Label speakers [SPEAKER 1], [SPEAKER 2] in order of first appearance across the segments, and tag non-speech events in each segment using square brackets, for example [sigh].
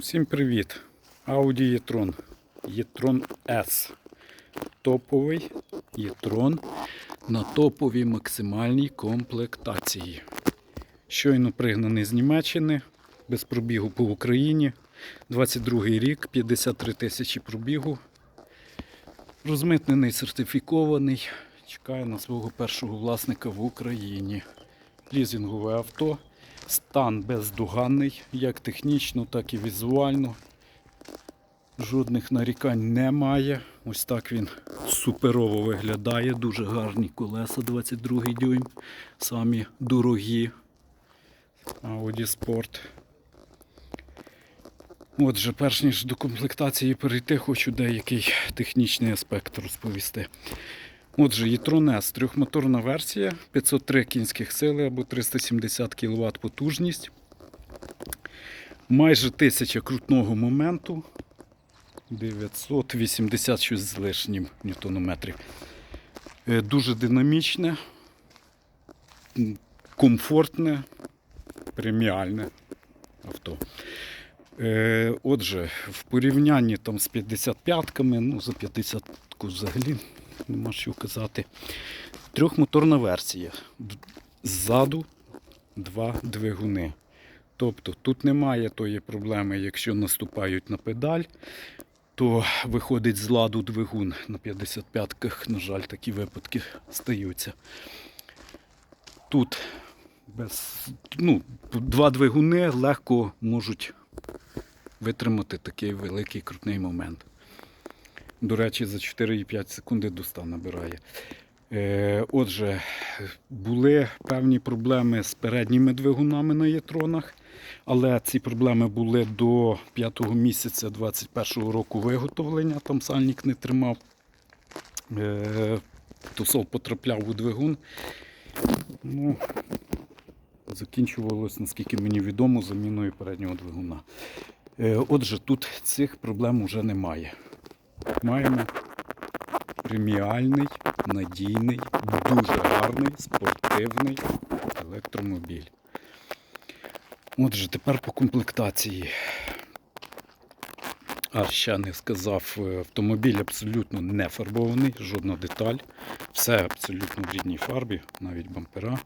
[SPEAKER 1] Усім привіт! Audi e-tron. e-tron S. Топовий e-tron на топовій максимальній комплектації. Щойно пригнаний з Німеччини, без пробігу по Україні. 22 рік, 53 тисячі пробігу. Розмитнений, сертифікований. Чекає на свого першого власника в Україні. Лізингове авто. Стан бездоганний, як технічно, так і візуально. Жодних нарікань немає. Ось так він суперово виглядає. Дуже гарні колеса 22 дюйм. Самі дорогі. Audi Sport. Отже, перш ніж до комплектації перейти, хочу деякий технічний аспект розповісти. Отже, e-tron трьохмоторна версія, 503 кінських сили або 370 кВт потужність. Майже 1000 крутного моменту. 986 з лишнім ньютонометрів. Е, Дуже динамічне, комфортне, преміальне авто. Е, Отже, в порівнянні там з 55-ками, ну за 50-ку взагалі нема що казати. Трьохмоторна версія. Ззаду два двигуни. Тобто тут немає тої проблеми, якщо наступають на педаль, то виходить з ладу двигун на 55-ках, на жаль, такі випадки стаються. Тут без, ну, два двигуни легко можуть витримати такий великий крутний момент. До речі, за 4,5 секунди до 100 набирає. Е, отже, були певні проблеми з передніми двигунами на єтронах, але ці проблеми були до 5 місяця 21 року виготовлення. Там сальник не тримав. Е, тусол потрапляв у двигун. Ну, закінчувалось, наскільки мені відомо, заміною переднього двигуна. Е, Отже, тут цих проблем вже немає. Маємо преміальний, надійний, дуже гарний, спортивний електромобіль. Отже, тепер по комплектації. А ще не сказав, е, автомобіль абсолютно не фарбований, жодна деталь. Все абсолютно в рідній фарбі, навіть бампера.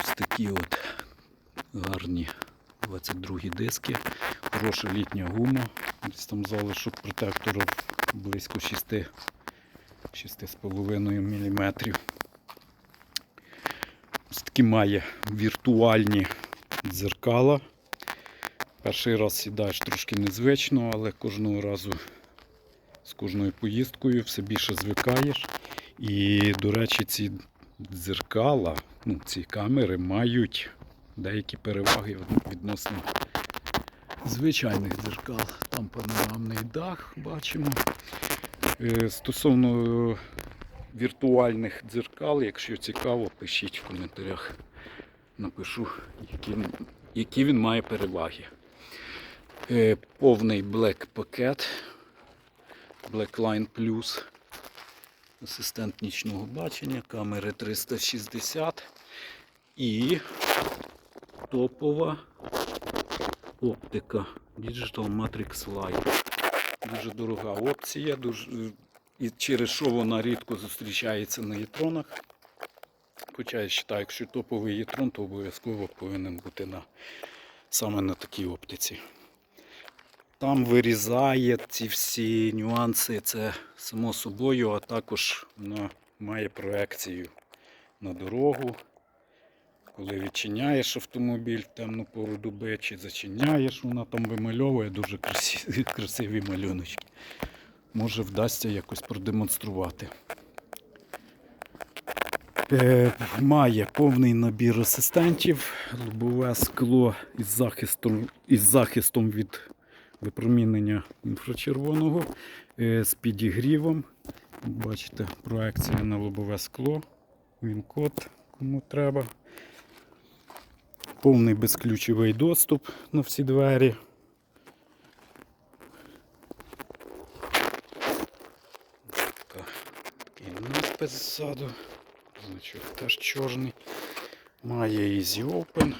[SPEAKER 1] Ось такі от гарні 22 диски, хороша літня гума, десь там залишок протекторів близько 6, 6,5 мм. Ось такі має віртуальні дзеркала. Перший раз сідаєш трошки незвично, але кожного разу з кожною поїздкою все більше звикаєш. І, до речі, ці дзеркала, ну, ці камери мають деякі переваги відносно звичайних дзеркал. Панорамний дах бачимо. Е, Стосовно е, віртуальних дзеркал, якщо цікаво, пишіть в коментарях. Напишу, які, які він має переваги. Е, Повний Black пакет. Blackline Plus. Асистент нічного бачення, камери 360 і топова оптика Digital Matrix Light. Дуже дорога опція, дуже, і через що вона рідко зустрічається на єтронах. Хоча я вважаю, якщо топовий єтрон, то обов'язково повинен бути на, саме на такій оптиці. Там вирізає ці всі нюанси, це само собою, а також вона має проекцію на дорогу. Коли відчиняєш автомобіль в темну пору доби чи зачиняєш, вона там вимальовує дуже красиві, [laughs] красиві малюночки. Може вдасться якось продемонструвати. Е, має повний набір асистентів, лобове скло із захистом, із захистом від випромінення інфрачервоного, е, з підігрівом. Бачите, проекція на лобове скло. Він код, кому треба. Повний безключовий доступ на всі двері. Такий надпис ззаду. Значок теж чорний. Має Easy Open.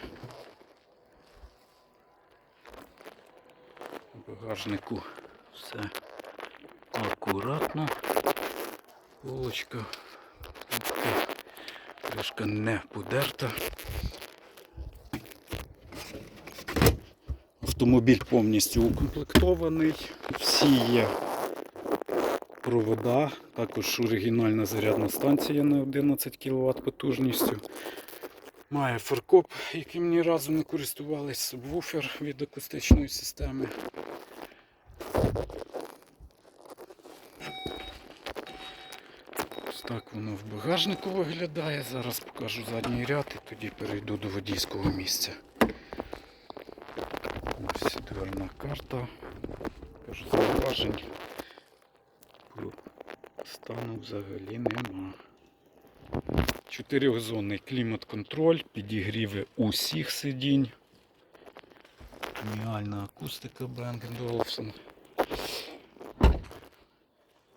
[SPEAKER 1] багажнику все акуратно. Полочка. Кришка не подерта. Автомобіль повністю укомплектований. Всі є провода, також оригінальна зарядна станція на 11 кВт потужністю. Має фаркоп, яким ні разу не користувались, субвуфер від акустичної системи. Ось так воно в багажнику виглядає. Зараз покажу задній ряд і тоді перейду до водійського місця. Ось карта. Кажу, зауважень стану взагалі нема. Чотирьохзонний клімат-контроль, підігріви усіх сидінь. Геніальна акустика Bang Olufsen.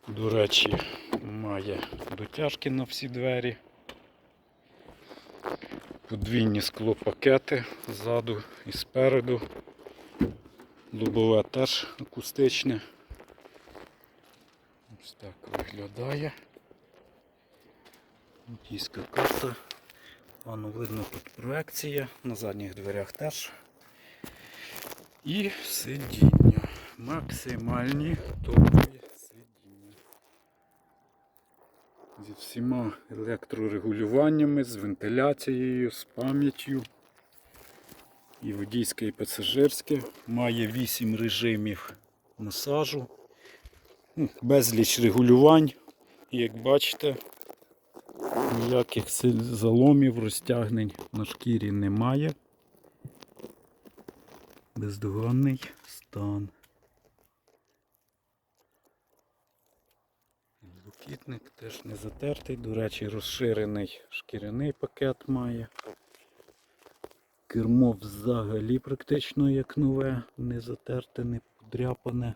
[SPEAKER 1] До речі, має дотяжки на всі двері. Подвійні склопакети ззаду і спереду. Лобове теж акустичне. Ось так виглядає. Водійська карта. Воно видно тут проекція, на задніх дверях теж. І сидіння. Максимальні топові сидіння. Зі всіма електрорегулюваннями, з вентиляцією, з пам'яттю. І водійське, і пасажирське. Має 8 режимів масажу. Ну, Безліч регулювань. Як бачите, ніяких заломів, розтягнень на шкірі немає. Бездоганний стан. Блакитник теж не затертий, до речі, розширений шкіряний пакет має. Кермо взагалі практично як нове, не затерте, не подряпане.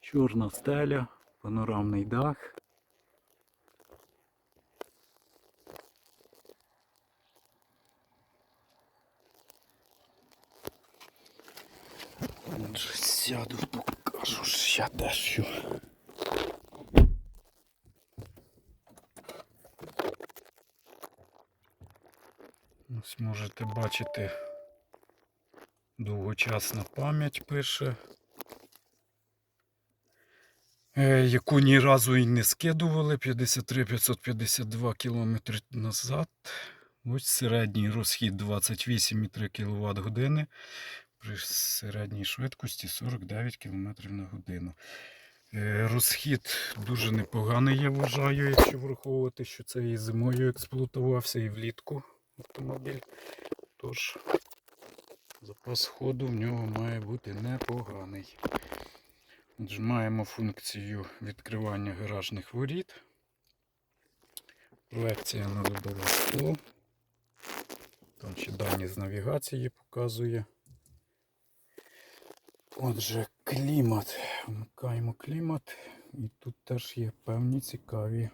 [SPEAKER 1] Чорна стеля, панорамний дах. Отже, сяду, покажу ще дещо. Ось можете бачити, довгочасна пам'ять пише, е, яку ні разу і не скидували 53-552 км назад. Ось середній розхід 28,3 кВт години при середній швидкості 49 км на годину. Е, Розхід дуже непоганий, я вважаю, якщо враховувати, що це і зимою експлуатувався, і влітку автомобіль. Тож запас ходу в нього має бути непоганий. Отже, маємо функцію відкривання гаражних воріт. Проекція на лобове скло. Там ще дані з навігації показує. Отже, клімат. Вмикаємо клімат. І тут теж є певні цікаві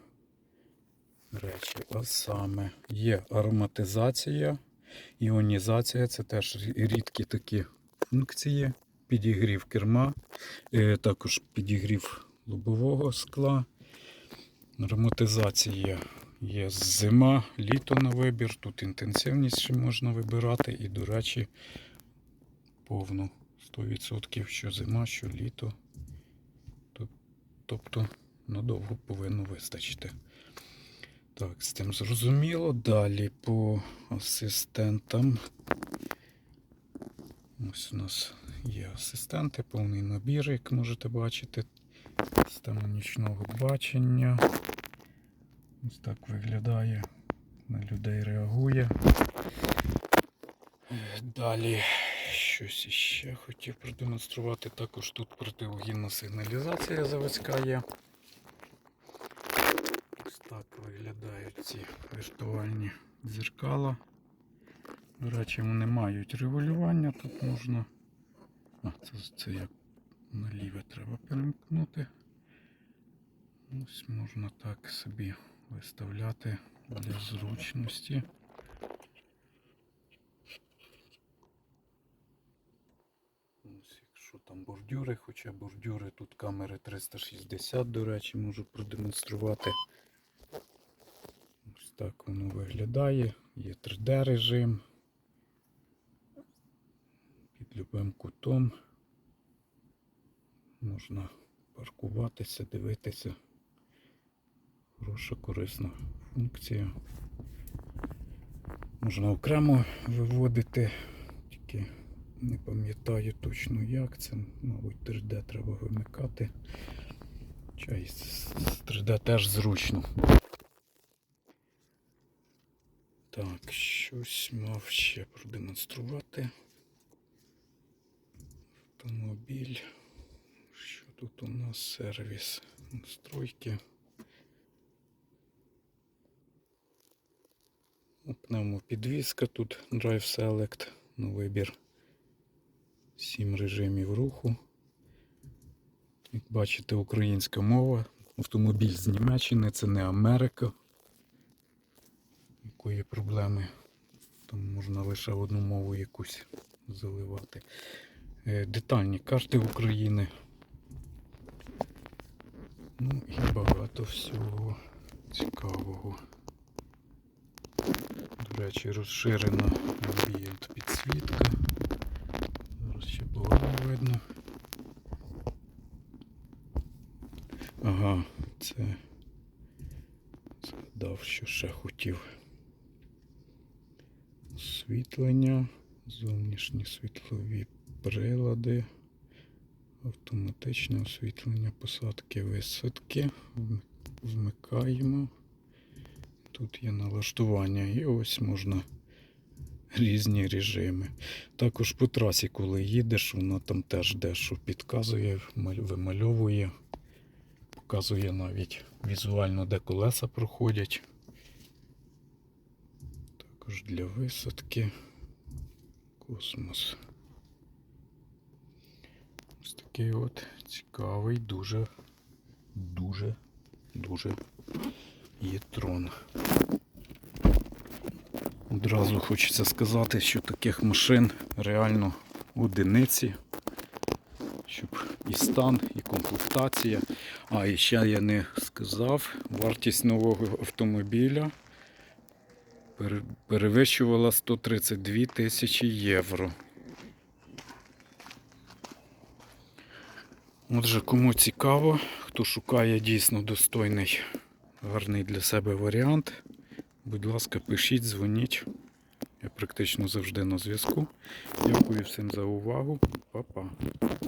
[SPEAKER 1] речі. А саме є ароматизація, іонізація це теж рідкі такі функції. Підігрів керма, е, також підігрів лобового скла. Ароматизація є зима, літо на вибір. Тут інтенсивність ще можна вибирати. І, до речі, повну 100%, що зима, що літо. Тобто надовго повинно вистачити. Так, з тим зрозуміло. Далі по асистентам. Ось у нас є асистенти, повний набір, як можете бачити. Система нічного бачення. Ось так виглядає. На людей реагує. Далі щось іще хотів продемонструвати. Також тут протиугінна сигналізація заводська є. Ось так виглядають ці віртуальні дзеркала. До речі, вони мають регулювання. Тут можна. А, це, це як наліве треба перемкнути. Ось можна так собі виставляти для зручності. що там бордюри, хоча бордюри тут камери 360, до речі, можу продемонструвати. Так воно виглядає. Є 3D режим. Під любим кутом. Можна паркуватися, дивитися. Хороша, корисна функція. Можна окремо виводити, тільки не пам'ятаю точно як це. Мабуть, 3D треба вимикати. Чай з 3D теж зручно. Так, щось мав ще продемонструвати. Автомобіль. Що тут у нас сервіс настройки? Пневмопідвізка тут Drive Select на вибір. Сім режимів руху. Як бачите, українська мова. Автомобіль з Німеччини, це не Америка. Якої проблеми? Там можна лише одну мову якусь заливати. Е, Детальні карти України. Ну і багато всього цікавого. До речі, розширена ambient підсвітка. Зараз ще погано видно. Ага, це згадав, що ще хотів. Освітлення, зовнішні світлові прилади, автоматичне освітлення посадки висадки. Вмикаємо. Тут є налаштування і ось можна різні режими. Також по трасі, коли їдеш, вона там теж дещо підказує, вимальовує, показує навіть візуально, де колеса проходять. Також для висадки. Космос. Ось такий от цікавий, дуже, дуже, дуже є трон. Одразу хочеться сказати, що таких машин реально одиниці, щоб і стан, і комплектація. А і ще я не сказав, вартість нового автомобіля перевищувала 132 тисячі євро. Отже, кому цікаво, хто шукає дійсно достойний, гарний для себе варіант, будь ласка, пишіть, дзвоніть. Я практично завжди на зв'язку. Дякую всім за увагу. Па-па.